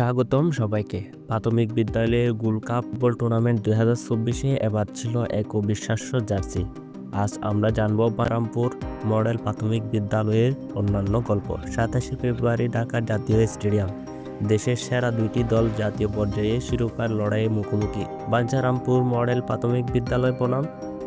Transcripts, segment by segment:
স্বাগতম সবাইকে। প্রাথমিক বিদ্যালয়ের গোল কাপ ফুটবল টুর্নামেন্ট দুই হাজার চব্বিশে এবার ছিল এক অবিশ্বাস্য জার্সি। আজ আমরা জানব বারামপুর মডেল প্রাথমিক বিদ্যালয়ের অন্যান্য গল্প। সাতাশে ফেব্রুয়ারি ঢাকা জাতীয় স্টেডিয়াম। দেশের সেরা দুইটি দল জাতীয় পর্যায়ে শিরোপার লড়াইয়ে মুখোমুখি। বাঞ্ছারামপুর মডেল প্রাথমিক বিদ্যালয় বনাম,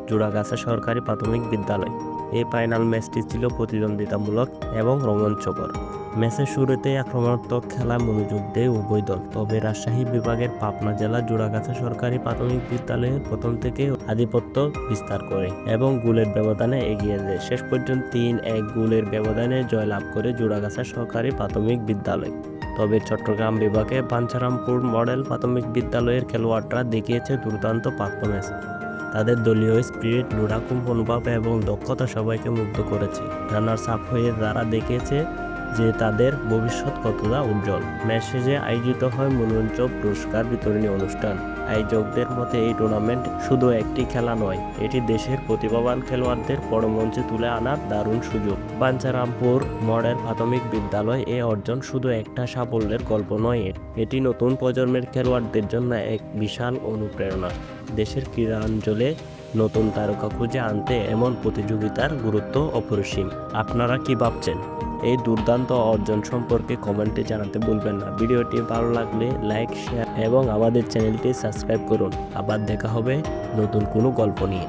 জোড়াগাছা সরকারি প্রাথমিক বিদ্যালয়। এই ফাইনাল ম্যাচটি ছিল প্রতিদ্বন্দ্বিতামূলক এবং রোমাঞ্চকর। ম্যাচের শুরুতে আক্রমণাত্মক খেলা মনোযোগ দেয় উভয় দল। তবে রাজশাহী বিভাগের পাবনা জেলা জোড়াগাছা সরকারি প্রাথমিক বিদ্যালয়ে প্রথম থেকে আধিপত্য বিস্তার করে এবং গোলের ব্যবধানে এগিয়ে যায়। শেষ পর্যন্ত তিন এক গোলের ব্যবধানে জয়লাভ করে জোড়াগাছা সরকারি প্রাথমিক বিদ্যালয়। তবে চট্টগ্রাম বিভাগে বাঞ্ছারামপুর মডেল প্রাথমিক বিদ্যালয়ের খেলোয়াড়রা দেখিয়েছে দুর্দান্ত পারফরমেন্স তাদের দলীয় স্পিরিট লুড়াকুম মনোভাব এবং দক্ষতা সবাইকে মুগ্ধ করেছে। রানার্স আপ হয়ে তারা দেখিয়েছে যে তাদের ভবিষ্যৎ কতটা উজ্জ্বল। মেসেজে আয়োজিত হয় মনোরঞ্জক পুরস্কার বিতরণী অনুষ্ঠান। আয়োজকদের মতে, এই টুর্নামেন্ট শুধু একটি খেলা নয়, এটি দেশের প্রতিভাবান খেলোয়াড়দের পরমঞ্চে তুলে আনার দারুণ সুযোগ। বাঞ্ছারামপুর মডেল প্রাথমিক বিদ্যালয় এ অর্জন শুধু একটা সাফল্যের গল্প নয় এটি নতুন প্রজন্মের খেলোয়াড়দের জন্য এক বিশাল অনুপ্রেরণা। দেশের ক্রীড়াঞ্চলে নতুন তারকা খুঁজে আনতে এমন প্রতিযোগিতার গুরুত্ব অপরিসীম। আপনারা কি ভাবছেন? এই দুর্দান্ত অর্জন সম্পর্কে কমেন্টে জানাতে ভুলবেন না। ভিডিওটি ভালো লাগলে লাইক, শেয়ার এবং আমাদের চ্যানেলটি সাবস্ক্রাইব করুন। আবার দেখা হবে নতুন কোনো গল্প নিয়ে।